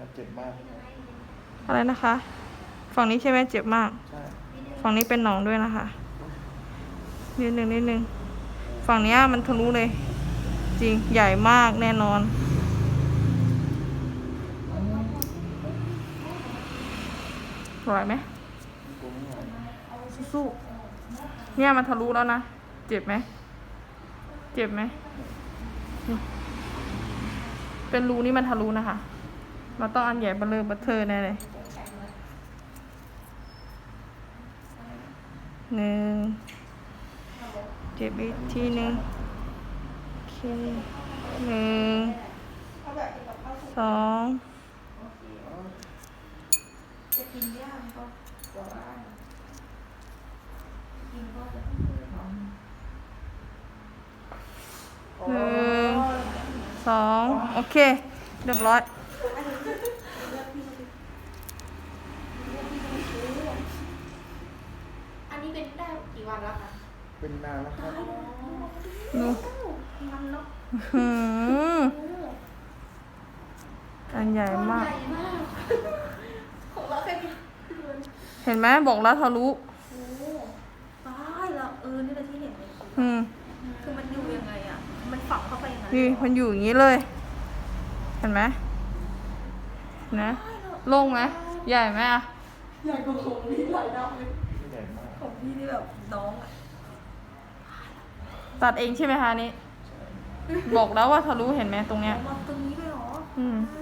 มันเจ็บมากอะไรนะคะ ฝั่งนี้ใช่ไหมเจ็บมาก ใช่ฝั่งนี้เป็นหนองด้วยนะคะนิดนึงนิดนึงฝั่งเนี้ยมันทะลุเลย จริงใหญ่มากแน่นอน ไหวไหมกูไม่ไหวสู้ๆเนี่ยมันทะลุแล้วนะ เจ็บไหม เจ็บไหมนี่เป็นรูนี่มันทะลุนะคะ เราต้องอันใหญ่เบลเลอร์บัตเทอร์แน่เลยหนึ่งเจ็บอีกทีหนึ่งโอเคหนึ่งสองหนึ่งสองโอเค เรียบร้อย อันนี้ เป็นได้กี่วันแล้วคะเป็นนานแล้วครับดูกี่วันเนาะหืมอันใหญ่มาก ใหญ่มากของเราแค่นี้เห็นไหมบอกแล้วทะลุโอ้ตายแล้วเออนี่แหละที่เห็นในคลิปอืมคือมันอยู่ยังไงอะ มันฝังเข้าไปยังไงนี่มันอยู่อย่างนี้เลย เห็นไหมนะโล่งไหมใหญ่ไหมอะ ใหญ่กว่าของพี่หลายดาวเลยที่ ใหญ่มากของพี่นี่แบบน้องอะตัดเองใช่ไหมคะอันนี้ บอกแล้วว่าทะลุเห็นไหมตรงเนี้ย มาตรงนี้เลยเหรอ อืม อืม